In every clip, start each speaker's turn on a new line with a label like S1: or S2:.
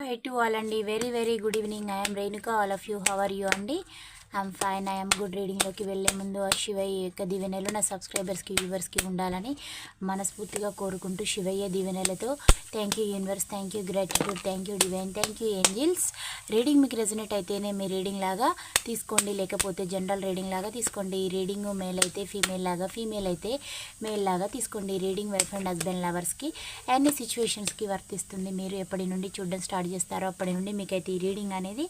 S1: High to all అండి very very good evening I'm Renuka all of you how are you అండి I'm fine I'm good రీడింగ్లోకి వెళ్ళే ముందు ఆ శివయ్య యొక్క దీవెనలు నా సబ్స్క్రైబర్స్కి వ్యూవర్స్కి ఉండాలని మనస్ఫూర్తిగా కోరుకుంటూ శివయ్య దీవెనలతో thank you universe thank you gratitude thank you divine thank you angels reading మీకు రెజనేట్ అయితేనే మీ రీడింగ్ లాగా తీసుకోండి. లేకపోతే జనరల్ రీడింగ్ లాగా తీసుకోండి. ఈ రీడింగ్ మేల్ అయితే ఫీమేల్ లాగా ఫీమేల్ అయితే మేల్ లాగా తీసుకోండి. రీడింగ్ వైఫ్ అండ్ హస్బెండ్ లవర్స్కి అన్ని సిచ్యువేషన్స్కి వర్తిస్తుంది. మీరు ఎప్పటి నుండి చూడడం స్టార్ట్ చేస్తారో అప్పటి నుండి మీకైతే ఈ రీడింగ్ అనేది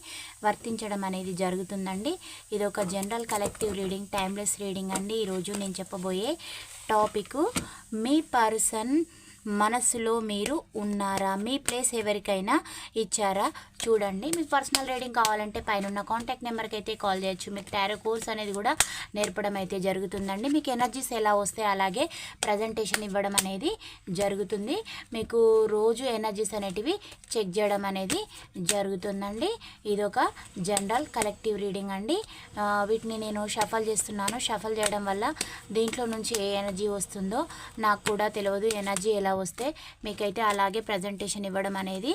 S1: వర్తించడం అనేది జరుగుతుందండి. ఇది ఒక general collective reading timeless reading అండి. ఈరోజు నేను చెప్పబోయే టాపిక్ మీ పర్సన్ మనసులో మీరు ఉన్నారా? మీ ప్లేస్ ఎవరికైనా ఇచ్చారా? చూడండి. మీకు పర్సనల్ రీడింగ్ కావాలంటే పైన ఉన్న కాంటాక్ట్ నెంబర్కి అయితే కాల్ చేయొచ్చు. మీకు టారో కోర్స్ అనేది కూడా నేర్పడం అయితే జరుగుతుందండి. మీకు ఎనర్జీస్ ఎలా వస్తే అలాగే ప్రజెంటేషన్ ఇవ్వడం అనేది జరుగుతుంది. మీకు రోజు ఎనర్జీస్ అనేటివి చెక్ చేయడం అనేది జరుగుతుందండి. ఇది ఒక జనరల్ కలెక్టివ్ రీడింగ్ అండి. వీటిని నేను షఫల్ చేస్తున్నాను. షఫల్ చేయడం వల్ల దీంట్లో నుంచి ఏ ఎనర్జీ వస్తుందో నాకు కూడా తెలియదు. ఎనర్జీ ఎలా వస్తే మీకైతే అలాగే ప్రజెంటేషన్ ఇవ్వడం అనేది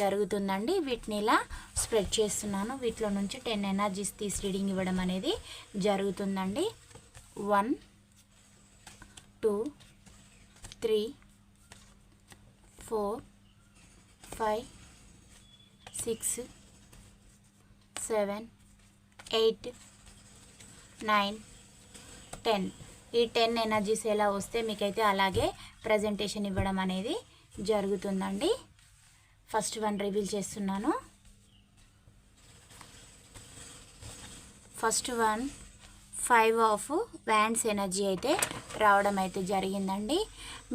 S1: జరుగుతుందండి. వీటిని ఇలా స్ప్రెడ్ చేస్తున్నాను. వీటిలో నుంచి టెన్ ఎనర్జీస్ తీసి రీడింగ్ ఇవ్వడం అనేది జరుగుతుందండి. One two three four five six seven eight nine ten ఈ టెన్ ఎనర్జీస్ ఎలా వస్తే మీకైతే అలాగే ప్రజెంటేషన్ ఇవ్వడం అనేది జరుగుతుందండి. ఫస్ట్ వన్ రివీల్ చేస్తున్నాను. First one five of wands energy అయితే రావడం అయితే జరిగిందండి.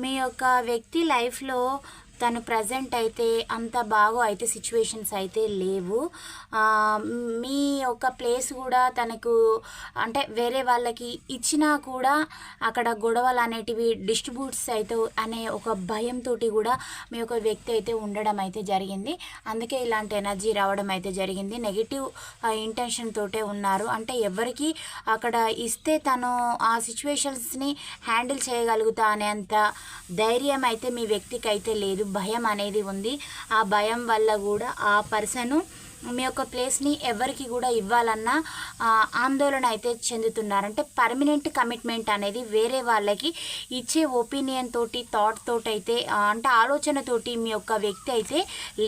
S1: మీ యొక్క వ్యక్తి లైఫ్లో తను ప్రజెంట్ అయితే అంత బాగా అయితే సిచ్యువేషన్స్ అయితే లేవు. మీ యొక్క ప్లేస్ కూడా తనకు అంటే వేరే వాళ్ళకి ఇచ్చినా కూడా అక్కడ గొడవలు అనేటివి డిస్ట్రిబ్యూట్స్ అయితే అనే ఒక భయంతో కూడా మీ యొక్క వ్యక్తి అయితే ఉండడం అయితే జరిగింది. అందుకే ఇలాంటి ఎనర్జీ రావడం అయితే జరిగింది. నెగిటివ్ ఇంటెన్షన్ తోటే ఉన్నారు. అంటే ఎవరికి అక్కడ ఇస్తే తను ఆ సిచ్యువేషన్స్ని హ్యాండిల్ చేయగలుగుతా అనేంత ధైర్యం అయితే మీ వ్యక్తికి అయితే లేదు. భయం అనేది ఉంది. ఆ భయం వల్ల కూడా ఆ పర్సను మీ యొక్క ప్లేస్ని ఎవరికి కూడా ఇవ్వాలన్న ఆందోళన అయితే చెందుతున్నారు. అంటే పర్మనెంట్ కమిట్మెంట్ అనేది వేరే వాళ్ళకి ఇచ్చే ఒపీనియన్ తోటి థాట్ తోటి అయితే అంటే ఆలోచనతోటి మీ యొక్క వ్యక్తి అయితే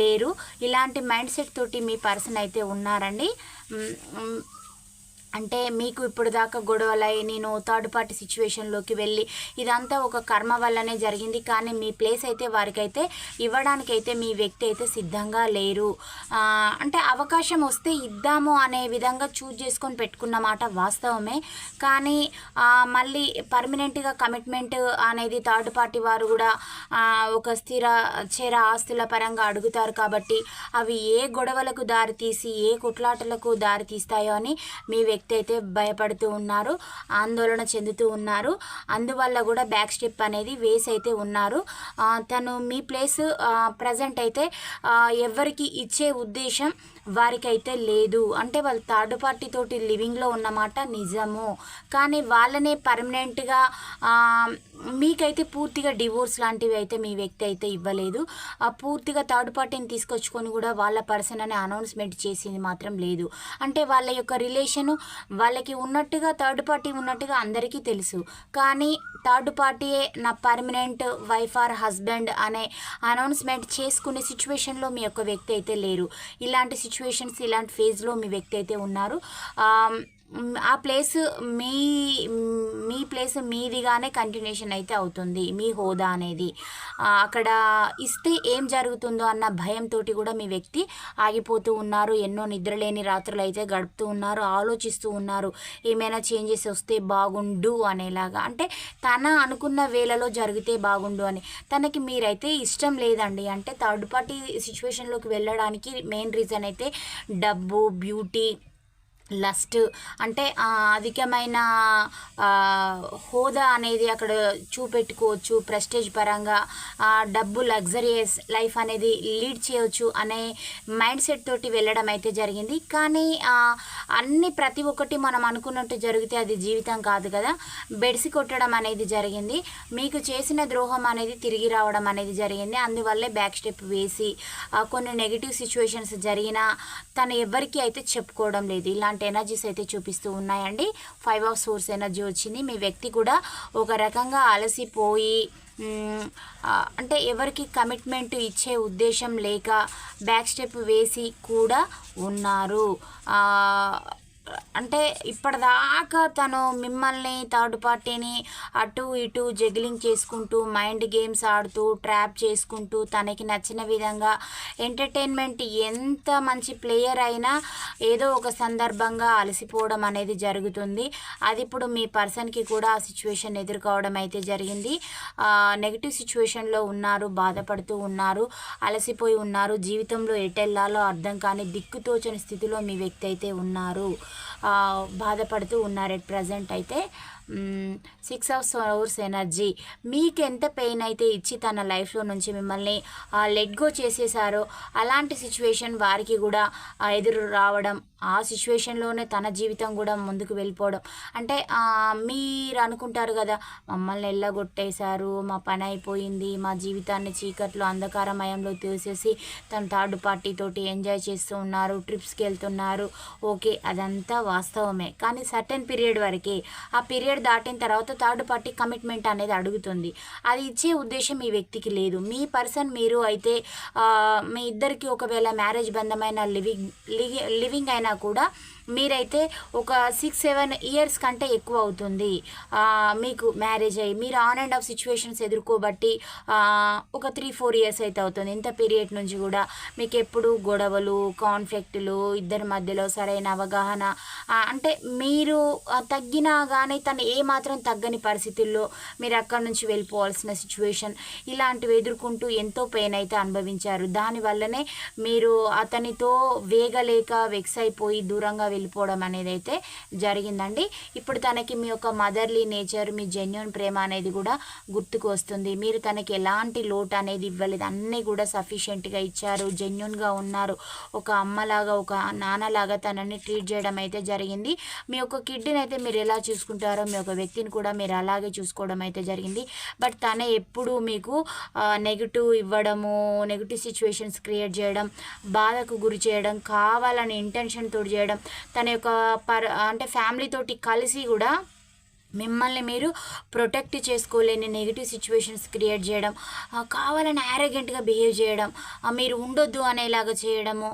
S1: లేరు. ఇలాంటి మైండ్ సెట్ తోటి మీ పర్సన్ అయితే ఉన్నారండి. అంటే మీకు ఇప్పుడు దాకా గొడవలై నేను థర్డ్ పార్టీ సిచ్యువేషన్లోకి వెళ్ళి ఇదంతా ఒక కర్మ వల్లనే జరిగింది. కానీ మీ ప్లేస్ అయితే వారికైతే ఇవ్వడానికైతే మీ వ్యక్తి అయితే సిద్ధంగా లేరు. అంటే అవకాశం వస్తే ఇద్దాము అనే విధంగా చూజ్ చేసుకొని పెట్టుకున్న మాట వాస్తవమే. కానీ మళ్ళీ పర్మనెంట్గా కమిట్మెంట్ అనేది థర్డ్ పార్టీ వారు కూడా ఒక స్థిర చేర ఆస్తుల పరంగా అడుగుతారు కాబట్టి అవి ఏ గొడవలకు దారితీసి ఏ కొట్లాటలకు దారి తీస్తాయో అని మీ వ్యక్తి వ్యక్తి అయితే భయపడుతూ ఉన్నారు ఆందోళన చెందుతూ ఉన్నారు. అందువల్ల కూడా బ్యాక్ స్టెప్ అనేది వేసి అయితే ఉన్నారు తను మీ ప్లేస్ ప్రజెంట్ అయితే ఎవరికి ఇచ్చే ఉద్దేశం వారికైతే లేదు. అంటే వాళ్ళు థర్డ్ పార్టీ తోటి లివింగ్లో ఉన్నమాట నిజము. కానీ వాళ్ళనే పర్మనెంట్గా మీకైతే పూర్తిగా డివోర్స్ లాంటివి అయితే మీ వ్యక్తి అయితే ఇవ్వలేదు. ఆ పూర్తిగా థర్డ్ పార్టీని తీసుకొచ్చుకొని కూడా వాళ్ళ పర్సన్ అని అనౌన్స్మెంట్ చేసింది మాత్రం లేదు. అంటే వాళ్ళ యొక్క రిలేషను వాళ్ళకి ఉన్నట్టుగా థర్డ్ పార్టీ ఉన్నట్టుగా అందరికీ తెలుసు. కానీ థర్డ్ పార్టీయే నా పర్మనెంట్ వైఫ్ ఆర్ హస్బెండ్ అనే అనౌన్స్మెంట్ చేసుకునే సిచ్యువేషన్లో మీ యొక్క వ్యక్తి అయితే లేరు. ఇలాంటి సిచ్యువేషన్స్ ఇలాంటి ఫేజ్లో మీ వ్యక్తి అయితే ఉన్నారు. ఆ ప్లేస్ మీ మీ ప్లేస్ మీదిగానే కంటిన్యూషన్ అయితే అవుతుంది మీ హోదా అనేది. అక్కడ ఇస్తే ఏం జరుగుతుందో అన్న భయంతో కూడా మీ వ్యక్తి ఆగిపోతూ ఉన్నారు. ఎన్నో నిద్రలేని రాత్రులు అయితే గడుపుతూ ఉన్నారు ఆలోచిస్తూ ఉన్నారు. ఏమైనా చేంజెస్ వస్తే బాగుండు అనేలాగా. అంటే తన అనుకున్న వేళలో జరిగితే బాగుండు అని. తనకి మీరైతే ఇష్టం లేదండి. అంటే థర్డ్ పార్టీ సిచ్యువేషన్లోకి వెళ్ళడానికి మెయిన్ రీజన్ అయితే డబ్బు బ్యూటీ లస్ట్ అంటే అధికమైన హోదా అనేది అక్కడ చూపెట్టుకోవచ్చు ప్రెస్టేజ్ పరంగా డబ్బు లగ్జరియస్ లైఫ్ అనేది లీడ్ చేయవచ్చు అనే మైండ్ సెట్ తోటి వెళ్ళడం అయితే జరిగింది. కానీ అన్ని ప్రతి ఒక్కటి మనం అనుకున్నట్టు జరిగితే అది జీవితం కాదు కదా. బెడిసి కొట్టడం అనేది జరిగింది. మీకు చేసిన ద్రోహం అనేది తిరిగి రావడం అనేది జరిగింది. అందువల్లే బ్యాక్ స్టెప్ వేసి కొన్ని నెగిటివ్ సిచ్యువేషన్స్ జరిగినా తను ఎవరికీ అయితే చెప్పుకోవడం లేదు. ఇలాంటి ఎనర్జీస్ అయితే చూపిస్తూ ఉన్నాయండి. ఫైవ్ ఆఫ్ సోర్స్ ఎనర్జీ వచ్చింది. మీ వ్యక్తి కూడా ఒక రకంగా అలసిపోయి అంటే ఎవరికి కమిట్మెంట్ ఇచ్చే ఉద్దేశం లేక బ్యాక్ స్టెప్ వేసి కూడా ఉన్నారు. అంటే ఇప్పటిదాకా తను మిమ్మల్ని థర్డ్ పార్టీని అటు ఇటు జగ్లింగ్ చేసుకుంటూ మైండ్ గేమ్స్ ఆడుతూ ట్రాప్ చేసుకుంటూ తనకి నచ్చిన విధంగా ఎంటర్టైన్మెంట్ ఎంత మంచి ప్లేయర్ అయినా ఏదో ఒక సందర్భంగా అలసిపోవడం అనేది జరుగుతుంది. అది ఇప్పుడు మీ పర్సన్కి కూడా ఆ సిచ్యువేషన్ ఎదుర్కోవడం అయితే జరిగింది. నెగిటివ్ సిచ్యువేషన్లో ఉన్నారు బాధపడుతూ ఉన్నారు అలసిపోయి ఉన్నారు జీవితంలో ఎటెళ్ళాలో అర్థం కాని దిక్కుతోచని స్థితిలో మీ వ్యక్తి అయితే ఉన్నారు. బాధపడుతూ ఉన్నారు ఎట్ ప్రజెంట్ అయితే. సిక్స్ ఆఫ్ సోర్స్ ఎనర్జీ మీకు ఎంత పెయిన్ అయితే ఇచ్చి తన లైఫ్లో నుంచి మిమ్మల్ని లెట్ గో చేసేసారో అలాంటి సిచ్యువేషన్ వారికి కూడా ఎదురు రావడం ఆ సిచ్యువేషన్లోనే తన జీవితం కూడా ముందుకు వెళ్ళిపోవడం. అంటే మీరు అనుకుంటారు కదా మమ్మల్ని ఎల్లగొట్టేశారు మా పని అయిపోయింది మా జీవితాన్ని చీకట్లో అంధకారమయంలో తీసేసి తన థర్డ్ పార్టీతోటి ఎంజాయ్ చేస్తూ ఉన్నారు ట్రిప్స్కి వెళ్తున్నారు. ఓకే అదంతా వాస్తవమే. కానీ సర్టెన్ పీరియడ్ వరకే ఆ పీరియడ్ దాటిన తర్వాత థర్డ్ పార్టీ కమిట్మెంట్ అనేది అడుగుతుంది. అది ఇచ్చే ఉద్దేశం ఈ వ్యక్తికి లేదు. మీ పర్సన్ మీరు అయితే మీ ఇద్దరికి ఒకవేళ మ్యారేజ్ బంధమైన లివింగ్ లివింగ్ అయిన కూడా మీరైతే ఒక సిక్స్ సెవెన్ ఇయర్స్ కంటే ఎక్కువ అవుతుంది. మీకు మ్యారేజ్ అయ్యి మీరు ఆన్ అండ్ ఆఫ్ సిచ్యువేషన్స్ ఎదుర్కోబట్టి ఒక త్రీ ఫోర్ ఇయర్స్ అయితే అవుతుంది. ఇంత పీరియడ్ నుంచి కూడా మీకు ఎప్పుడు గొడవలు కాన్ఫ్లిక్ట్లు ఇద్దరి మధ్యలో సరైన అవగాహన అంటే మీరు తగ్గినా కానీ తను ఏ మాత్రం తగ్గని పరిస్థితుల్లో మీరు అక్కడి నుంచి వెళ్ళిపోవాల్సిన సిచ్యువేషన్ ఇలాంటివి ఎదుర్కొంటూ ఎంతో పెయిన్ అయితే అనుభవించారు. దానివల్లనే మీరు అతనితో వేగలేక వెక్స్ అయిపోయి దూరంగా వెళ్ళిపోవడం అనేది అయితే జరిగిందండి. ఇప్పుడు తనకి మీ యొక్క మదర్లీ నేచర్ మీ జెన్యున్ ప్రేమ అనేది కూడా గుర్తుకు వస్తుంది. మీరు తనకి ఎలాంటి లోటు అనేది ఇవ్వలేదు. అన్నీ కూడా సఫిషియెంట్గా ఇచ్చారు. జెన్యున్గా ఉన్నారు. ఒక అమ్మలాగా ఒక నాన్నలాగా తనని ట్రీట్ చేయడం అయితే జరిగింది. మీ యొక్క కిడ్నీని అయితే మీరు ఎలా చూసుకుంటారో మీ యొక్క వ్యక్తిని కూడా మీరు అలాగే చూసుకోవడం అయితే జరిగింది. బట్ తన ఎప్పుడు మీకు నెగిటివ్ ఇవ్వడము నెగిటివ్ సిచ్యువేషన్స్ క్రియేట్ చేయడం బాధకు గురి చేయడం కావాలని ఇంటెన్షన్ తోడు చేయడం తన యొక్క పర్ అంటే ఫ్యామిలీ తోటి కలిసి కూడా మిమ్మల్ని మీరు ప్రొటెక్ట్ చేసుకోలేని నెగిటివ్ సిచ్యువేషన్స్ క్రియేట్ చేయడం కావాలని యారగెంట్గా బిహేవ్ చేయడం మీరు ఉండొద్దు అనేలాగా చేయడము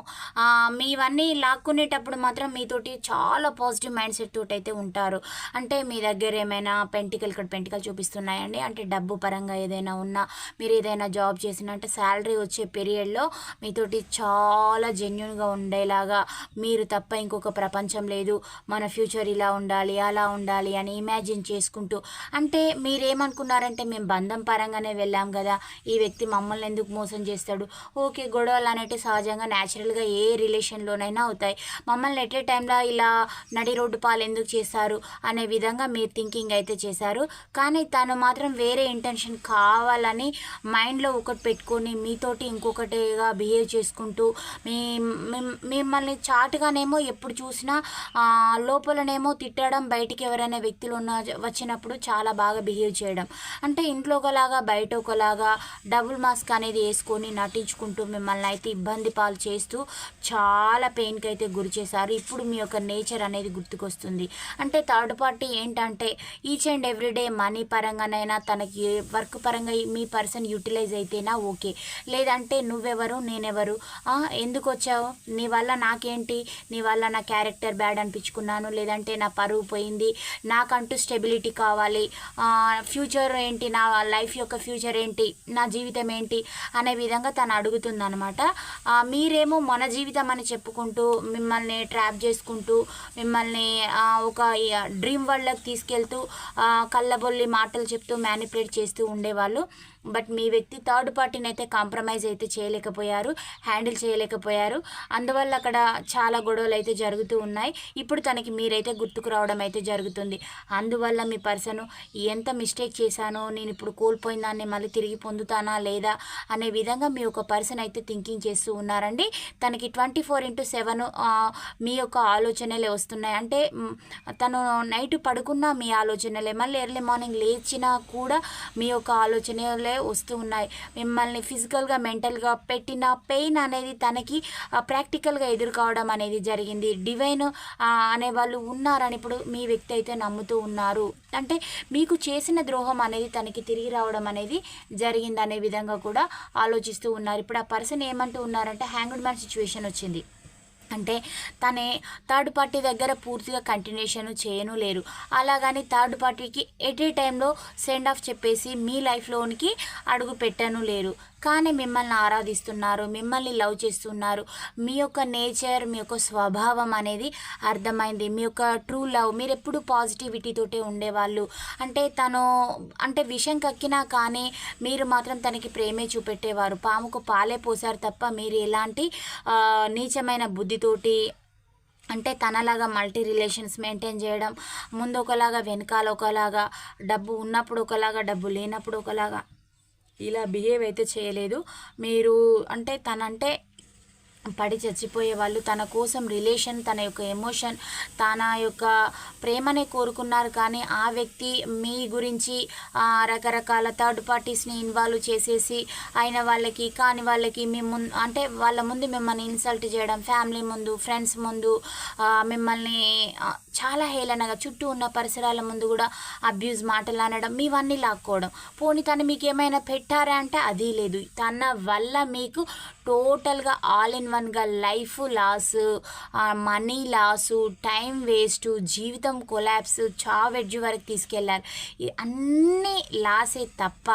S1: మీవన్నీ లాక్కునేటప్పుడు మాత్రం మీతోటి చాలా పాజిటివ్ మైండ్ సెట్ తోటి అయితే ఉంటారు. అంటే మీ దగ్గర ఏమైనా పెంటికల్ ఇక్కడ పెంటికల్ చూపిస్తున్నాయండి? అంటే డబ్బు పరంగా ఏదైనా ఉన్నా మీరు ఏదైనా జాబ్ చేసినా అంటే శాలరీ వచ్చే పీరియడ్లో మీతోటి చాలా జెన్యున్గా ఉండేలాగా మీరు తప్ప ఇంకొక ప్రపంచం లేదు. మన ఫ్యూచర్ ఇలా ఉండాలి అలా ఉండాలి అని ఇమాజిన్ చేసుకుంటూ. అంటే మీరేమనుకున్నారంటే మేము బంధం పరంగానే వెళ్ళాం కదా ఈ వ్యక్తి మమ్మల్ని ఎందుకు మోసం చేస్తాడు? ఓకే గొడవలు అనేవి సహజంగా న్యాచురల్గా ఏ రిలేషన్లోనైనా అవుతాయి. మమ్మల్ని ఎట్ ఏ టైంలో ఇలా నడి రోడ్డు పాలు ఎందుకు చేస్తారు అనే విధంగా మీరు థింకింగ్ అయితే చేశారు. కానీ తను మాత్రం వేరే ఇంటెన్షన్ కావాలని మైండ్లో ఒకటి పెట్టుకొని మీతోటి ఇంకొకటిగా బిహేవ్ చేసుకుంటూ మీ మిమ్మల్ని చాటుగానేమో ఎప్పుడు చూసినా లోపలనేమో తిట్టడం బయటికి ఎవరైనా వ్యక్తులు ఉన్న వచ్చినప్పుడు చాలా బాగా బిహేవ్ చేయడం. అంటే ఇంట్లో ఒకలాగా బయట ఒకలాగా డబుల్ మాస్క్ అనేది వేసుకొని నటించుకుంటూ మిమ్మల్ని అయితే ఇబ్బంది పాలు చేస్తూ చాలా పెయిన్కి అయితే గురి చేశారు. ఇప్పుడు మీ యొక్క నేచర్ అనేది గుర్తుకొస్తుంది. అంటే థర్డ్ పార్టీ ఏంటంటే ఈచ్ అండ్ ఎవ్రీడే మనీ పరంగానైనా తనకి వర్క్ పరంగా మీ పర్సన్ యూటిలైజ్ అయితేనా ఓకే లేదంటే నువ్వెవరు నేనెవరు? ఎందుకు వచ్చావు? నీ వల్ల నాకేంటి? నీ వల్ల నా క్యారెక్టర్ బ్యాడ్ అనిపించుకున్నాను. లేదంటే నా పరువు పోయింది. నాకంటూ స్టెబిలిటీ కావాలి. ఫ్యూచర్ ఏంటి? నా లైఫ్ యొక్క ఫ్యూచర్ ఏంటి? నా జీవితం ఏంటి? అనే విధంగా తను అడుగుతుందనమాట మీరేమో మన జీవితం అని చెప్పుకుంటూ మిమ్మల్ని ట్రాప్ చేసుకుంటూ మిమ్మల్ని ఒక డ్రీమ్ వరల్డ్లోకి తీసుకెళ్తూ కళ్ళబొల్లి మాటలు చెప్తూ మ్యానిపులేట్ చేస్తూ ఉండేవాళ్ళు. బట్ మీ వ్యక్తి థర్డ్ పార్టీని అయితే కాంప్రమైజ్ అయితే చేయలేకపోయారు హ్యాండిల్ చేయలేకపోయారు. అందువల్ల అక్కడ చాలా గొడవలు అయితే జరుగుతూ ఉన్నాయి. ఇప్పుడు తనకి మీరైతే గుర్తుకు రావడం అయితే జరుగుతుంది. అందువల్ల మీ పర్సన్ ఎంత మిస్టేక్ చేశానో నేను ఇప్పుడు కోల్పోయిన దాన్ని మళ్ళీ తిరిగి పొందుతానా లేదా అనే విధంగా మీ యొక్క పర్సన్ అయితే థింకింగ్ చేస్తూ ఉన్నారండి. తనకి ట్వంటీ ఫోర్ ఇంటూ సెవెన్ మీ యొక్క ఆలోచనలే వస్తున్నాయి. అంటే తను నైట్ పడుకున్నా మీ ఆలోచనలే మళ్ళీ ఎర్లీ మార్నింగ్ లేచినా కూడా మీ యొక్క ఆలోచనలే వస్తూ ఉన్నాయి. మిమ్మల్ని ఫిజికల్గా మెంటల్గా పెట్టిన పెయిన్ అనేది తనకి ప్రాక్టికల్గా ఎదుర్కోవడం అనేది జరిగింది. డివైన్ అనే వాళ్ళు ఉన్నారని ఇప్పుడు మీ వ్యక్తి అయితే నమ్ముతూ ఉన్నారు. అంటే మీకు చేసిన ద్రోహం అనేది తనకి తిరిగి రావడం అనేది జరిగింది అనే విధంగా కూడా ఆలోచిస్తూ ఉన్నారు. ఇప్పుడు ఆ పర్సన్ ఏమంటూ ఉన్నారంటే హ్యాంగ్డ్ మ్యాన్ సిచ్యువేషన్ వచ్చింది. అంటే తనే థర్డ్ పార్టీ దగ్గర పూర్తిగా కంటిన్యూషన్ చేయను లేరు. అలాగని థర్డ్ పార్టీకి ఎట్ ఏ టైంలో సెండ్ ఆఫ్ చెప్పేసి మీ లైఫ్లోనికి అడుగు పెట్టను లేరు. కానీ మిమ్మల్ని ఆరాధిస్తున్నారు మిమ్మల్ని లవ్ చేస్తున్నారు. మీ యొక్క నేచర్ మీ యొక్క స్వభావం అనేది అర్థమైంది. మీ యొక్క ట్రూ లవ్ మీరు ఎప్పుడు పాజిటివిటీతోటే ఉండేవాళ్ళు. అంటే తను అంటే విషం కక్కినా కానీ మీరు మాత్రం తనకి ప్రేమే చూపెట్టేవారు. పాముకు పాలే పోసారు తప్ప మీరు ఎలాంటి నీచమైన బుద్ధితోటి అంటే తనలాగా మల్టీ రిలేషన్స్ మెయింటైన్ చేయడం ముందు ఒకలాగా వెనకాల ఒకలాగా డబ్బు ఉన్నప్పుడు ఒకలాగా డబ్బు లేనప్పుడు ఒకలాగా ఇలా బిహేవ్ అయితే చేయలేదు. మీరు అంటే తనంటే పడి చచ్చిపోయే వాళ్ళు తన కోసం రిలేషన్ తన యొక్క ఎమోషన్ తన యొక్క ప్రేమనే కోరుకున్నారు. కానీ ఆ వ్యక్తి మీ గురించి రకరకాల థర్డ్ పార్టీస్ని ఇన్వాల్వ్ చేసేసి అయిన వాళ్ళకి కాని వాళ్ళకి మీ ముందు అంటే వాళ్ళ ముందు మిమ్మల్ని ఇన్సల్ట్ చేయడం ఫ్యామిలీ ముందు ఫ్రెండ్స్ ముందు మిమ్మల్ని చాలా హేళనగా చుట్టూ ఉన్న పరిసరాల ముందు కూడా అబ్యూజ్ మాటలు అనడం మీవన్నీ లాక్కోవడం. పోనీ తను మీకు ఏమైనా పెట్టారా అంటే అది లేదు. తన వల్ల మీకు టోటల్గా ఆల్ ఇన్ వన్గా life loss money loss time waste జీవితం కొలాప్స్ చావెడ్జ్ వరకు తీసుకెళ్ళారు. అన్నీ లాసే తప్ప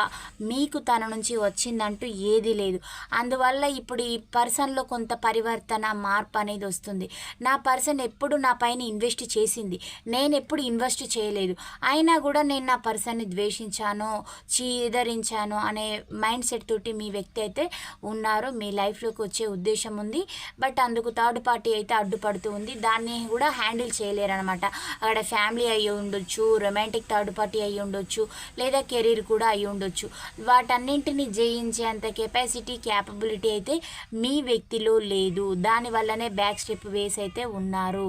S1: మీకు తన నుంచి వచ్చిందంటూ ఏది లేదు. అందువల్ల ఇప్పుడు ఈ పర్సన్లో కొంత పరివర్తన మార్పు అనేది వస్తుంది. నా పర్సన్ ఎప్పుడు నా పైన ఇన్వెస్ట్ చేసి చేసింది. నేను ఎప్పుడు ఇన్వెస్ట్ చేయలేదు. అయినా కూడా నేను నా పర్సన్ని ద్వేషించాను చీదరించాను అనే మైండ్ సెట్ తోటి మీ వ్యక్తి అయితే ఉన్నారు. మీ లైఫ్లోకి వచ్చే ఉద్దేశం ఉంది. బట్ అందుకు థర్డ్ పార్టీ అయితే అడ్డుపడుతూ ఉంది. దాన్ని కూడా హ్యాండిల్ చేయలేరు అనమాట అక్కడ ఫ్యామిలీ అయ్యి ఉండొచ్చు రొమాంటిక్ థర్డ్ పార్టీ అయ్యి ఉండొచ్చు లేదా కెరీర్ కూడా అయ్యి ఉండొచ్చు. వాటన్నింటిని జయించేంత కెపాసిటీ క్యాపబిలిటీ అయితే మీ వ్యక్తిలో లేదు. దానివల్లనే బ్యాక్ స్టెప్ వేసి అయితే ఉన్నారు.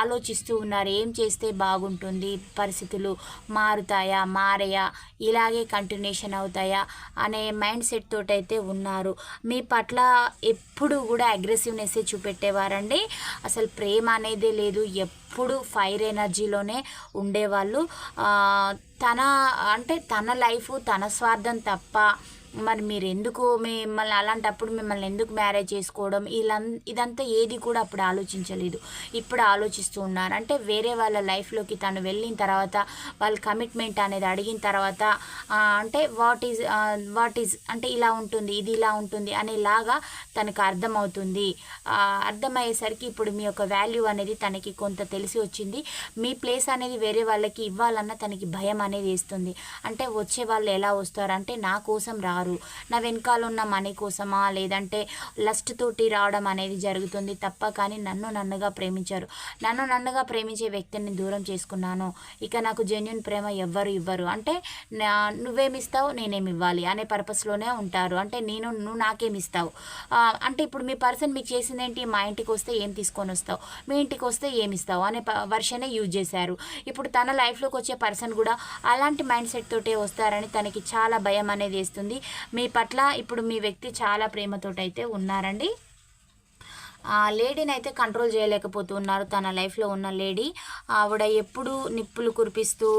S1: ఆలోచిస్తూ ఉన్నారు. ఏం చేస్తే బాగుంటుంది? పరిస్థితులు మారుతాయా? మారయా? ఇలాగే కంటిన్యూషన్ అవుతాయా? అనే మైండ్ సెట్ తోటైతే అయితే ఉన్నారు. మీ పట్ల ఎప్పుడు కూడా అగ్రెసివ్నెస్ చూపెట్టేవారండి. అసలు ప్రేమ అనేదే లేదు. ఎప్పుడు ఫైర్ ఎనర్జీలోనే ఉండేవాళ్ళు. తన అంటే తన లైఫ్ తన స్వార్థం తప్ప మరి మీరు ఎందుకు మిమ్మల్ని అలాంటప్పుడు మిమ్మల్ని ఎందుకు మ్యారేజ్ చేసుకోవడం? ఇలా ఇదంతా ఏది కూడా అప్పుడు ఆలోచించలేదు. ఇప్పుడు ఆలోచిస్తూ ఉన్నారు. అంటే వేరే వాళ్ళ లైఫ్లోకి తను వెళ్ళిన తర్వాత వాళ్ళ కమిట్మెంట్ అనేది అడిగిన తర్వాత అంటే వాట్ ఈజ్ వాట్ ఈజ్ అంటే ఇలా ఉంటుంది ఇది ఇలా ఉంటుంది అనేలాగా తనకు అర్థమవుతుంది. అర్థమయ్యేసరికి ఇప్పుడు మీ యొక్క వాల్యూ అనేది తనకి కొంత తెలిసి వచ్చింది. మీ ప్లేస్ అనేది వేరే వాళ్ళకి ఇవ్వాలన్న తనకి భయం అనేది వేస్తుంది. అంటే వచ్చే వాళ్ళు ఎలా వస్తారు? అంటే నా కోసం రా రారు నా వెనకాల ఉన్న మనీ కోసమా? లేదంటే లస్ట్ తోటి రావడం అనేది జరుగుతుంది తప్ప కానీ నన్ను నన్నుగా ప్రేమించారు. నన్ను నన్నుగా ప్రేమించే వ్యక్తిని దూరం చేసుకున్నాను. ఇక నాకు జెన్యున్ ప్రేమ ఎవ్వరు ఇవ్వరు. అంటే నా నువ్వేమిస్తావు? నేనేమి ఇవ్వాలి? అనే పర్పస్లోనే ఉంటారు. అంటే నేను నువ్వు నాకేమిస్తావు ఇస్తావు? అంటే ఇప్పుడు మీ పర్సన్ మీకు చేసింది ఏంటి మా ఇంటికి వస్తే ఏం తీసుకొని వస్తావు? మీ ఇంటికి వస్తే ఏమి ఇస్తావు? అనే వర్షనే యూజ్ చేశారు. ఇప్పుడు తన లైఫ్లోకి వచ్చే పర్సన్ కూడా అలాంటి మైండ్ సెట్ తోటే వస్తారని తనకి చాలా భయం అనేది వేస్తుంది. మీ పట్ల ఇప్పుడు మీ వ్యక్తి చాలా ప్రేమతోటైతే ఉన్నారండి. ఆ లేడీని అయితే కంట్రోల్ చేయలేకపోతున్నారు తన లైఫ్లో ఉన్న లేడీ. ఆవిడ ఎప్పుడు నిప్పులు కురిపిస్తూ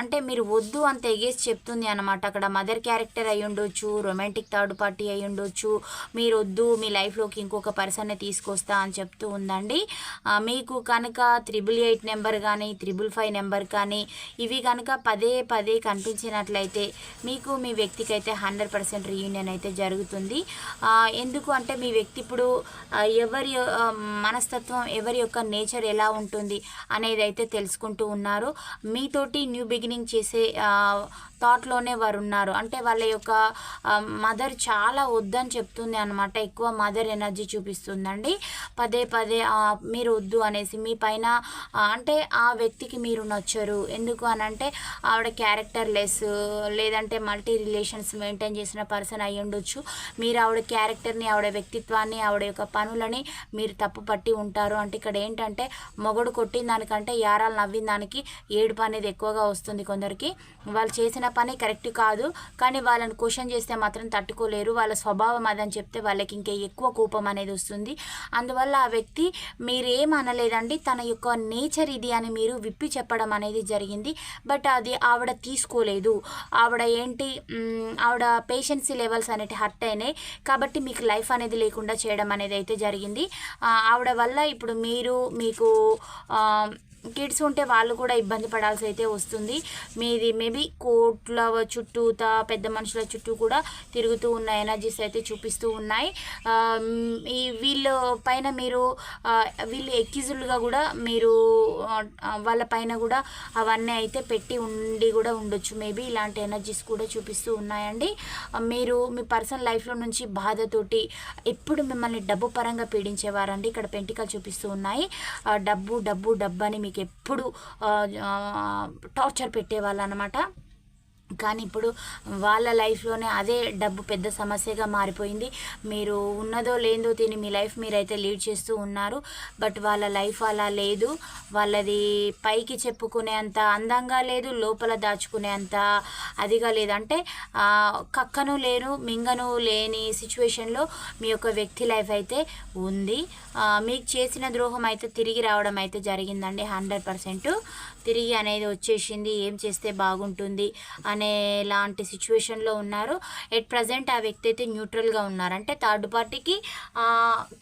S1: అంటే మీరు వద్దు అంత ఎగేసి చెప్తుంది అనమాట అక్కడ మదర్ క్యారెక్టర్ అయి ఉండొచ్చు రొమాంటిక్ థర్డ్ పార్టీ అయి ఉండొచ్చు. మీరు వద్దు మీ లైఫ్లోకి ఇంకొక పర్సన్ని తీసుకొస్తా అని చెప్తూ ఉందండి. మీకు కనుక త్రిబుల్ ఎయిట్ నెంబర్ కానీ త్రిబుల్ ఫైవ్ నెంబర్ కానీ ఇవి కనుక పదే పదే కనిపించినట్లయితే మీకు మీ వ్యక్తికి అయితే హండ్రెడ్ పర్సెంట్ రీయూనియన్ అయితే జరుగుతుంది. ఎందుకు అంటే మీ వ్యక్తి ఇప్పుడు ఎవరి మనస్తత్వం ఎవరి యొక్క నేచర్ ఎలా ఉంటుంది అనేది అయితే తెలుసుకుంటూ ఉన్నారు. మీతోటి న్యూ బిగినింగ్ చేసే థాట్లోనే వారు ఉన్నారు అంటే వాళ్ళ యొక్క మదర్ చాలా వద్దని చెప్తుంది అనమాట ఎక్కువ మదర్ ఎనర్జీ చూపిస్తుందండి. పదే పదే మీరు వద్దు అనేసి మీ పైన అంటే ఆ వ్యక్తికి మీరు నచ్చరు. ఎందుకు అని అంటే ఆవిడ క్యారెక్టర్ లెస్ లేదంటే మల్టీ రిలేషన్స్ మెయింటైన్ చేసిన పర్సన్ అయి ఉండొచ్చు. మీరు ఆవిడ క్యారెక్టర్ని ఆవిడ వ్యక్తిత్వాన్ని ఆవిడ యొక్క పనులని మీరు తప్పు పట్టి ఉంటారు. అంటే ఇక్కడ ఏంటంటే మొగడు కొట్టిన దానికంటే యారాలు నవ్విన దానికి ఏడుపు అనేది ఎక్కువగా వస్తుంది కొందరికి. వాళ్ళు చేసిన పని కరెక్ట్ కాదు. కానీ వాళ్ళని క్వశ్చన్ చేస్తే మాత్రం తట్టుకోలేరు. వాళ్ళ స్వభావం అదని చెప్తే వాళ్ళకి ఇంకా ఎక్కువ కోపం అనేది వస్తుంది. అందువల్ల ఆ వ్యక్తి మీరేం అనలేదండి. తన యొక్క నేచర్ ఇది అని మీరు విప్పి చెప్పడం అనేది జరిగింది. బట్ అది ఆవిడ తీసుకోలేదు. ఆవిడ ఏంటి? ఆవిడ పేషెన్సీ లెవెల్స్ అనేటి హర్ట్ అయినాయి. కాబట్టి మీకు లైఫ్ అనేది లేకుండా చేయడం అనేది అయితే జరిగింది. ఆవిడ వల్ల ఇప్పుడు మీరు మీకు కిడ్స్ ఉంటే వాళ్ళు కూడా ఇబ్బంది పడాల్సి అయితే వస్తుంది. మీది మేబీ కోట్ల చుట్టూత పెద్ద మనుషుల చుట్టూ కూడా తిరుగుతూ ఉన్న ఎనర్జీస్ అయితే చూపిస్తూ ఉన్నాయి. ఈ వీళ్ళ పైన మీరు వీళ్ళు ఎక్కిజులుగా కూడా మీరు వాళ్ళ పైన కూడా అవన్నీ అయితే పెట్టి ఉండి కూడా ఉండొచ్చు. మేబీ ఇలాంటి ఎనర్జీస్ కూడా చూపిస్తూ ఉన్నాయండి. మీరు మీ పర్సనల్ లైఫ్లో నుంచి బాధతోటి ఎప్పుడు మిమ్మల్ని డబ్బు పరంగా పీడించేవారండి? ఇక్కడ పెంటికలు చూపిస్తూ ఉన్నాయి. ఆ, డబ్బు డబ్బు డబ్బు అని మీకు ఎప్పుడు టార్చర్ పెట్టేవాళ్ళు అనమాట కానీ ఇప్పుడు వాళ్ళ లైఫ్లోనే అదే డబ్బు పెద్ద సమస్యగా మారిపోయింది. మీరు ఉన్నదో లేదో తిని మీ లైఫ్ మీరైతే లీడ్ చేస్తూ ఉన్నారు. బట్ వాళ్ళ లైఫ్ అలా లేదు. వాళ్ళది పైకి చెప్పుకునే అంత అందంగా లేదు. లోపల దాచుకునే అంత అదిగా లేదు. అంటే కక్కను లేను మింగను లేని సిచ్యువేషన్లో మీ యొక్క వ్యక్తి లైఫ్ అయితే ఉంది. మీకు చేసిన ద్రోహం అయితే తిరిగి రావడం అయితే జరిగిందండి హండ్రెడ్ పర్సెంట్. తిరిగి అనేది వచ్చేసింది. ఏం చేస్తే బాగుంటుంది అనే లాంటి సిచ్యువేషన్లో ఉన్నారు. ఎట్ ప్రజెంట్ ఆ వ్యక్తి అయితే న్యూట్రల్గా ఉన్నారు. అంటే థర్డ్ పార్టీకి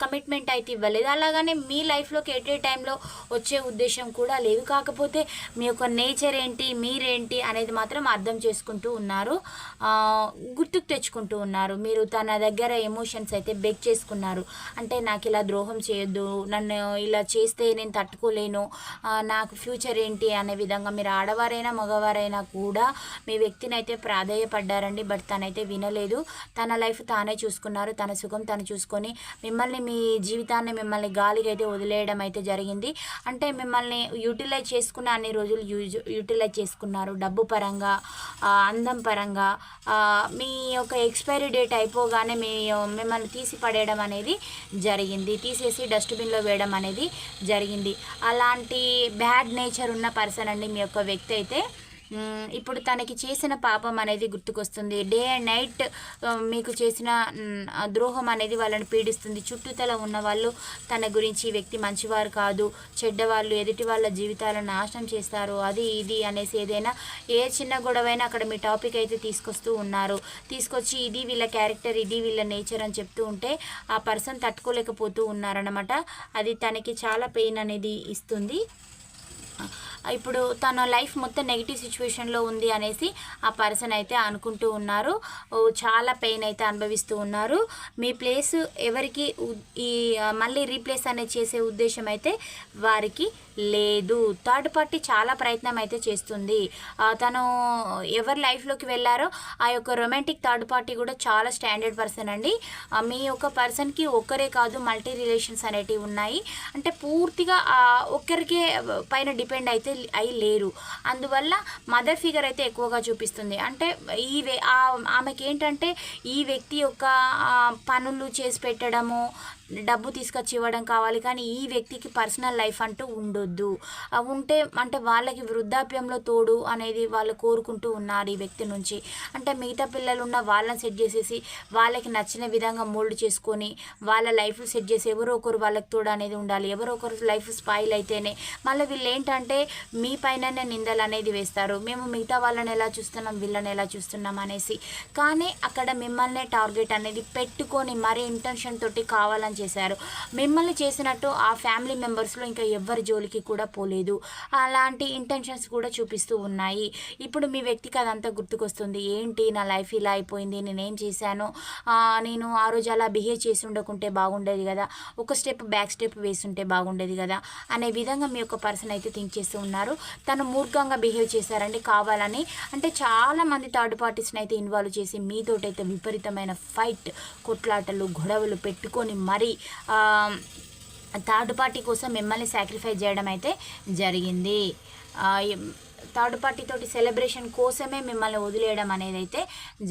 S1: కమిట్మెంట్ అయితే ఇవ్వలేదు. అలాగనే మీ లైఫ్లోకి ఎట్ ఏ టైంలో వచ్చే ఉద్దేశం కూడా లేదు. కాకపోతే మీ యొక్క నేచర్ ఏంటి మీరేంటి అనేది మాత్రం అర్థం చేసుకుంటూ ఉన్నారు. గుర్తుకు తెచ్చుకుంటూ ఉన్నారు. మీరు తన దగ్గర ఎమోషన్స్ అయితే బెక్ చేసుకున్నారు. అంటే నాకు ఇలా ద్రోహం చేయొద్దు నన్ను ఇలా చేస్తే నేను తట్టుకోలేను నాకు ఫ్యూచర్ ఏంటి అనే విధంగా మీరు ఆడవారైనా మగవారైనా కూడా మీ వ్యక్తిని అయితే ప్రాధేయపడ్డారండి. బట్ తనైతే వినలేదు. తన లైఫ్ తానే చూసుకున్నారు. తన సుఖం తను చూసుకొని మిమ్మల్ని మీ జీవితాన్ని మిమ్మల్ని గాలికి అయితే వదిలేయడం అయితే జరిగింది. అంటే మిమ్మల్ని యూటిలైజ్ చేసుకున్న అన్ని రోజులు యూజ్ యూటిలైజ్ చేసుకున్నారు. డబ్బు పరంగా అందం పరంగా మీ యొక్క ఎక్స్పైరీ డేట్ అయిపోగానే మీ మిమ్మల్ని తీసి పడేయడం అనేది జరిగింది. తీసేసి డస్ట్బిన్లో వేయడం అనేది జరిగింది. అలాంటి బ్యాడ్ నేచర్ ఉన్న పర్సన్ అండి మీ యొక్క వ్యక్తి అయితే ఇప్పుడు తనకి చేసిన పాపం అనేది గుర్తుకొస్తుంది. డే అండ్ నైట్ మీకు చేసిన ద్రోహం అనేది వాళ్ళని పీడిస్తుంది. చుట్టూతల ఉన్న వాళ్ళు తన గురించి వ్యక్తి మంచివారు కాదు. చెడ్డవాళ్ళు ఎదుటి వాళ్ళ జీవితాలను నాశనం చేస్తారు. అది ఇది అనేసి ఏదైనా ఏ చిన్న గొడవైనా అక్కడ మీ టాపిక్ అయితే తీసుకొస్తూ ఉన్నారు. తీసుకొచ్చి ఇది వీళ్ళ క్యారెక్టర్ ఇది వీళ్ళ నేచర్ అని చెప్తూ ఉంటే ఆ పర్సన్ తట్టుకోలేకపోతూ ఉన్నారనమాట అది తనకి చాలా పెయిన్ అనేది ఇస్తుంది. ఇప్పుడు తన లైఫ్ మొత్తం నెగిటివ్ సిచ్యువేషన్లో ఉంది అనేసి ఆ పర్సన్ అయితే అనుకుంటూ ఉన్నారు. చాలా పెయిన్ అయితే అనుభవిస్తూ ఉన్నారు. మీ ప్లేస్ ఎవరికి ఈ మళ్ళీ రీప్లేస్ అనేది చేసే ఉద్దేశం అయితే వారికి లేదు. థర్డ్ పార్టీ చాలా ప్రయత్నం అయితే చేస్తుంది తను ఎవరి లైఫ్లోకి వెళ్ళారో ఆ యొక్క రొమాంటిక్ థర్డ్ పార్టీ కూడా చాలా స్టాండర్డ్ పర్సన్ అండి. మీ యొక్క పర్సన్కి ఒక్కరే కాదు మల్టీ రిలేషన్స్ అనేటివి ఉన్నాయి. అంటే పూర్తిగా ఒక్కరికే పైన డిపెండ్ అయితే అయి లేరు. అందువల్ల మదర్ ఫిగర్ అయితే ఎక్కువగా చూపిస్తుంది. అంటే ఈ వే- ఆమెకి ఏంటంటే ఈ వ్యక్తి యొక్క పనులు చేసి పెట్టడము డబ్బు తీసుకొచ్చి ఇవ్వడం కావాలి. కానీ ఈ వ్యక్తికి పర్సనల్ లైఫ్ అంటూ ఉండదు. ఉండొద్దు ఉంటే అంటే వాళ్ళకి వృద్ధాప్యంలో తోడు అనేది వాళ్ళు కోరుకుంటూ ఉన్నారు ఈ వ్యక్తి నుంచి. అంటే మిగతా పిల్లలు ఉన్న వాళ్ళని సెట్ చేసేసి వాళ్ళకి నచ్చిన విధంగా మోల్డ్ చేసుకొని వాళ్ళ లైఫ్ సెట్ చేసి ఎవరో ఒకరు వాళ్ళకి తోడు అనేది ఉండాలి. ఎవరో ఒకరు లైఫ్ స్పాయిల్ అయితేనే మళ్ళీ వీళ్ళు ఏంటంటే మీ పైననే నిందలు అనేది వేస్తారు. మేము మిగతా వాళ్ళని ఎలా చూస్తున్నాం వీళ్ళని ఎలా చూస్తున్నాం అనేసి. కానీ అక్కడ మిమ్మల్ని టార్గెట్ అనేది పెట్టుకొని మరీ ఇంటెన్షన్ తోటి కావాలని చేశారు. మిమ్మల్ని చేసినట్టు ఆ ఫ్యామిలీ మెంబర్స్లో ఇంకా ఎవరి జోలికి కూడా పోలేదు. అలాంటి ఇంటెన్షన్స్ కూడా చూపిస్తూ ఉన్నాయి. ఇప్పుడు మీ వ్యక్తికి అదంతా గుర్తుకొస్తుంది. ఏంటి నా లైఫ్ ఇలా అయిపోయింది నేనేం చేశాను? నేను ఆ రోజు అలా బిహేవ్ చేసి ఉండకుంటే బాగుండేది కదా. ఒక స్టెప్ బ్యాక్ స్టెప్ వేసుంటే బాగుండేది కదా. అనే విధంగా మీ యొక్క పర్సన్ అయితే థింక్ చేస్తూ ఉన్నారు. తను మూర్ఖంగా బిహేవ్ చేశారండి కావాలని. అంటే చాలామంది థర్డ్ పార్టీస్ని అయితే ఇన్వాల్వ్ చేసి మీతోటైతే విపరీతమైన ఫైట్ కొట్లాటలు గొడవలు పెట్టుకొని మరీ థర్డ్ పార్టీ కోసం మిమ్మల్ని సాక్రిఫైస్ చేయడం అయితే జరిగింది. థర్డ్ పార్టీతోటి సెలబ్రేషన్ కోసమే మిమ్మల్ని వదిలేయడం అనేది అయితే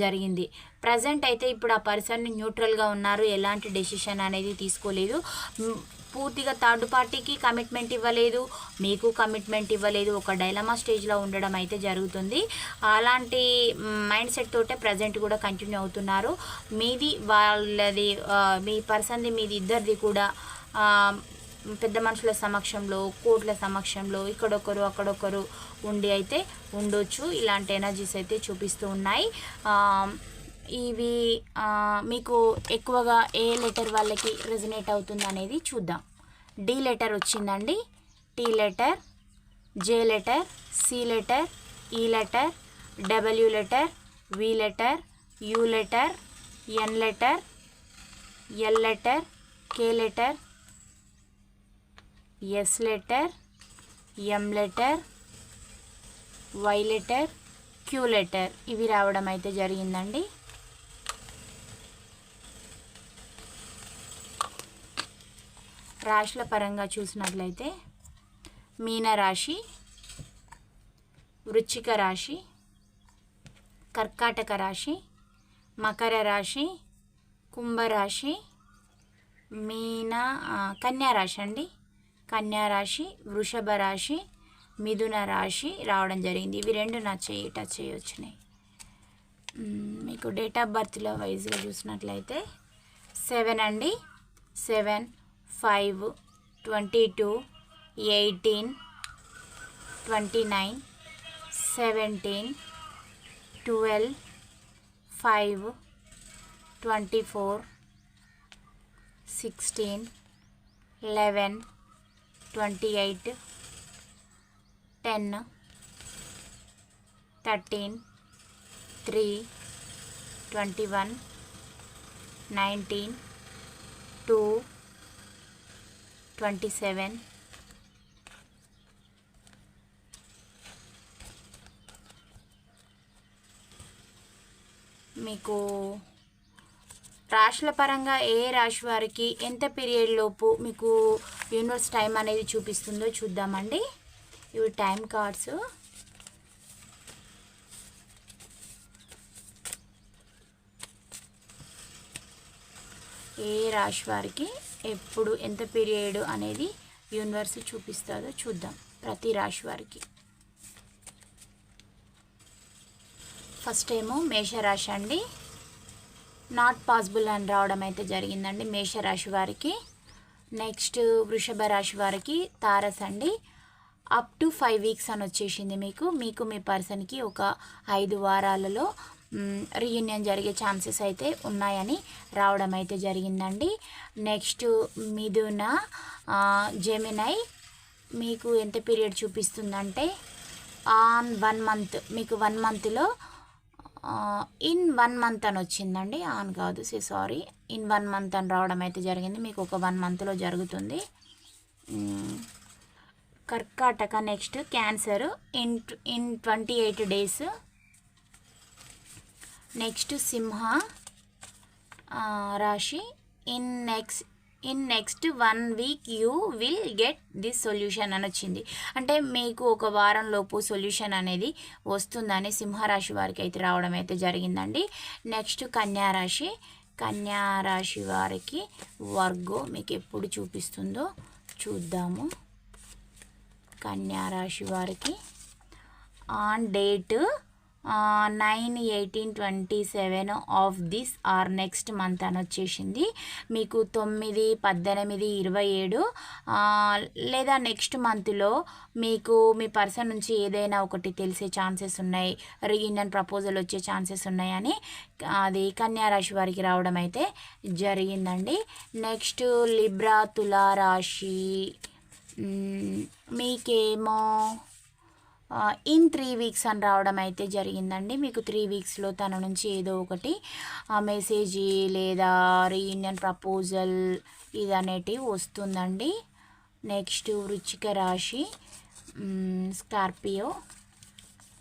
S1: జరిగింది. ప్రజెంట్ అయితే ఇప్పుడు ఆ పర్సన్ న్యూట్రల్గా ఉన్నారు. ఎలాంటి డెసిషన్ అనేది తీసుకోలేదు. పూర్తిగా థర్డ్ పార్టీకి కమిట్మెంట్ ఇవ్వలేదు. మీకు కమిట్మెంట్ ఇవ్వలేదు. ఒక డైలమా స్టేజ్లో ఉండడం అయితే జరుగుతుంది. అలాంటి మైండ్ సెట్ తోటే ప్రజెంట్ కూడా కంటిన్యూ అవుతున్నారు. మీది వాళ్ళది మీ పర్సన్ది మీది ఇద్దరిది కూడా పెద్ద మనుషుల సమక్షంలో కోట్ల సమక్షంలో ఇక్కడొకరు అక్కడొకరు ఉండి అయితే ఉండొచ్చు. ఇలాంటి ఎనర్జీస్ అయితే చూపిస్తూ ఉన్నాయి. ఇవి మీకు ఎక్కువగా ఏ లెటర్ వాళ్ళకి రెజినేట్ అవుతుంది అనేది చూద్దాం. డి లెటర్ వచ్చిందండి. T letter J letter C letter E letter W letter V letter U letter N letter L letter K letter S letter M letter Y letter Q letter ఇవి రావడం అయితే జరిగిందండి. రాశుల పరంగా చూసినట్లయితే మీనరాశి వృచ్చిక రాశి కర్కాటక రాశి మకర రాశి కుంభరాశి మీన ఆ, కన్యా రాశి అండి. కన్యా రాశి వృషభ రాశి మిథున రాశి రావడం జరిగింది. ఇవి రెండు నా చేయి టచ్ చేయొచ్చినాయి మీకు డేట్ ఆఫ్ బర్త్లో వైజ్గా చూసినట్లయితే సెవెన్ అండి. Seven five twenty two eighteen twenty nine seventeen twelve five twenty four sixteen eleven twenty eight ten thirteen three twenty one nineteen two twenty seven. మీకు రాశుల పరంగా ఏ రాశి వారికి ఎంత పీరియడ్ లోపు మీకు యూనివర్స్ టైం అనేది చూపిస్తుందో చూద్దామండి. ఇవి టైం కార్డ్స్. ఏ రాశి వారికి ఎప్పుడు ఎంత పీరియడ్ అనేది యూనివర్స్ చూపిస్తుందో చూద్దాం. ప్రతి రాశి వారికి. ఫస్ట్ ఏమో మేషరాశి అండి. నాట్ పాసిబుల్ అని రావడం అయితే జరిగిందండి మేషరాశి వారికి. నెక్స్ట్ వృషభ రాశి వారికి తారస్ అండి. అప్ టు ఫైవ్ వీక్స్ అని వచ్చేసింది మీకు. మీకు మీ పర్సన్కి ఒక ఐదు వారాలలో రీయూనియన్ జరిగే ఛాన్సెస్ అయితే ఉన్నాయని రావడం అయితే జరిగిందండి. నెక్స్ట్ మిథున జెమినై మీకు ఎంత పీరియడ్ చూపిస్తుందంటే ఆన్ వన్ మంత్ మీకు వన్ మంత్లో ఇన్ వన్ మంత్ అని వచ్చిందండి. ఆన్ కాదు సి సారీ. ఇన్ వన్ మంత్ అని రావడం అయితే జరిగింది. మీకు ఒక వన్ మంత్లో జరుగుతుంది. కర్కాటక next cancer in in twenty eight days. Next సింహ రాశి. In next in next one week you will get this solution అని వచ్చింది. అంటే మీకు ఒక వారం లోపు సొల్యూషన్ అనేది వస్తుందని సింహరాశి వారికి అయితే రావడం అయితే జరిగిందండి. నెక్స్ట్ కన్యారాశి కన్యారాశి వారికి వర్గో మీకు ఎప్పుడు చూపిస్తుందో చూద్దాము. కన్యారాశి వారికి on date nine eighteen twenty seven of this or next month అని వచ్చేసింది. మీకు తొమ్మిది పద్దెనిమిది ఇరవై ఏడు లేదా నెక్స్ట్ మంత్లో మీకు మీ పర్సన్ నుంచి ఏదైనా ఒకటి తెలిసే ఛాన్సెస్ ఉన్నాయి. రీయూనియన్ ప్రపోజల్ వచ్చే ఛాన్సెస్ ఉన్నాయని అది కన్యా రాశి వారికి రావడం అయితే జరిగిందండి. నెక్స్ట్ లిబ్రా తులారాశి. మీకేమో ఇన్ త్రీ వీక్స్ అని రావడం అయితే జరిగిందండి. మీకు త్రీ వీక్స్లో తన నుంచి ఏదో ఒకటి మెసేజ్ లేదా రీయూనియన్ ప్రపోజల్ ఇది అనేటివి వస్తుందండి. నెక్స్ట్ వృచ్చిక రాశి స్కార్పియో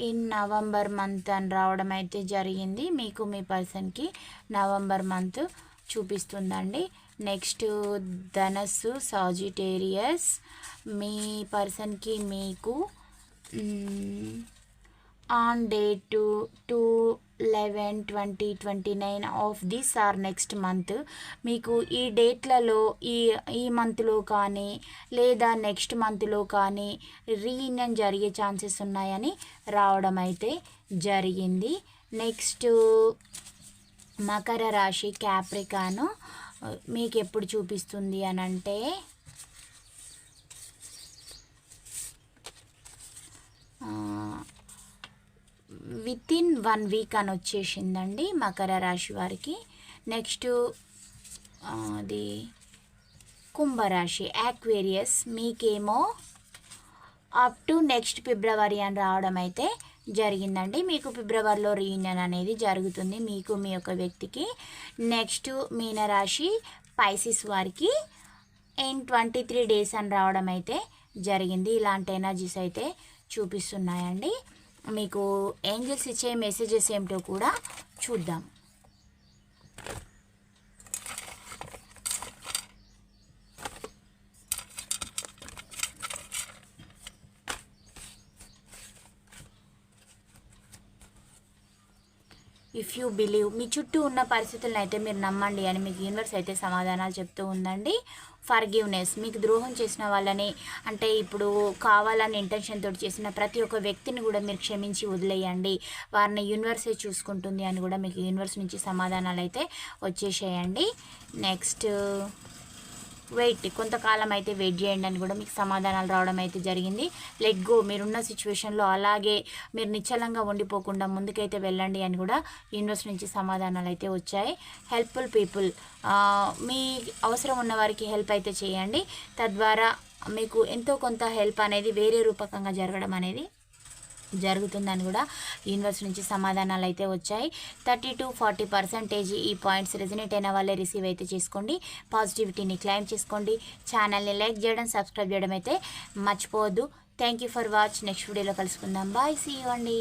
S1: ఇన్ నవంబర్ మంత్ అని రావడం అయితే జరిగింది. మీకు మీ పర్సన్కి నవంబర్ మంత్ చూపిస్తుందండి. నెక్స్ట్ ధనస్సు సాజిటేరియస్ మీ పర్సన్కి మీకు on date two eleven twenty twenty nine of this or next month మీకు ఈ డేట్లలో ఈ ఈ మంత్లో కానీ లేదా నెక్స్ట్ మంత్లో కానీ రీయూనియన్ జరిగే ఛాన్సెస్ ఉన్నాయని రావడం అయితే జరిగింది. నెక్స్ట్ మకర రాశి క్యాప్రికాను మీకు ఎప్పుడు చూపిస్తుంది అని అంటే విత్ ఇన్ వన్ వీక్ అని వచ్చేసిందండి మకర రాశి వారికి. నెక్స్ట్ అది కుంభరాశి యాక్వేరియస్ మీకేమో అప్ టు నెక్స్ట్ ఫిబ్రవరి అని రావడం అయితే జరిగిందండి. మీకు ఫిబ్రవరిలో రీయూనియన్ అనేది జరుగుతుంది మీకు మీ యొక్క వ్యక్తికి. నెక్స్ట్ మీనరాశి పైసిస్ వారికి ఇన్ ట్వంటీ త్రీ డేస్ అని రావడం అయితే జరిగింది. ఇలాంటి ఎనర్జీస్ అయితే చూపిస్తున్నాయండి. మీకు ఏంజల్స్ ఇచ్చే మెసేజెస్ ఏమిటో కూడా చూద్దాం. ఇఫ్ యూ బిలీవ్ మీ చుట్టూ ఉన్న పరిస్థితులను అయితే మీరు నమ్మండి అని మీకు యూనివర్స్ అయితే సమాధానాలు చెప్తూ ఉందండి. ఫర్గివ్నెస్ మీకు ద్రోహం చేసిన వాళ్ళని అంటే ఇప్పుడు కావాలని ఇంటెన్షన్ తోటి చేసిన ప్రతి ఒక్క వ్యక్తిని కూడా మీరు క్షమించి వదిలేయండి. వారిని యూనివర్సే చూసుకుంటుంది అని కూడా మీకు యూనివర్స్ నుంచి సమాధానాలు అయితే వచ్చేసేయండి. నెక్స్ట్ వెయిట్ కొంతకాలం అయితే వెయిట్ చేయండి అని కూడా మీకు సమాధానాలు రావడం అయితే జరిగింది. లెట్ గో మీరున్న సిచ్యువేషన్లో అలాగే మీరు నిశ్చలంగా ఉండిపోకుండా ముందుకైతే వెళ్ళండి అని కూడా యూనివర్స్ నుంచి సమాధానాలు అయితే వచ్చాయి. హెల్ప్ఫుల్ పీపుల్ మీ అవసరం ఉన్న వారికి హెల్ప్ అయితే చేయండి. తద్వారా మీకు ఎంతో కొంత హెల్ప్ అనేది వేరే రూపకంగా జరగడం అనేది జరుగుతుందని కూడా యూనివర్స్ నుంచి సమాధానాలు అయితే వచ్చాయి. థర్టీ టు ఫార్టీ పర్సెంటేజ్ ఈ పాయింట్స్ రెజినేట్ అయిన వాళ్ళే రిసీవ్ అయితే చేసుకోండి. పాజిటివిటీని క్లైమ్ చేసుకోండి. ఛానల్ని లైక్ చేయడం సబ్స్క్రైబ్ చేయడం అయితే మర్చిపోవద్దు. Thank you for watch next వీడియోలో కలుసుకుందాం. బాయ్ సీ అండి.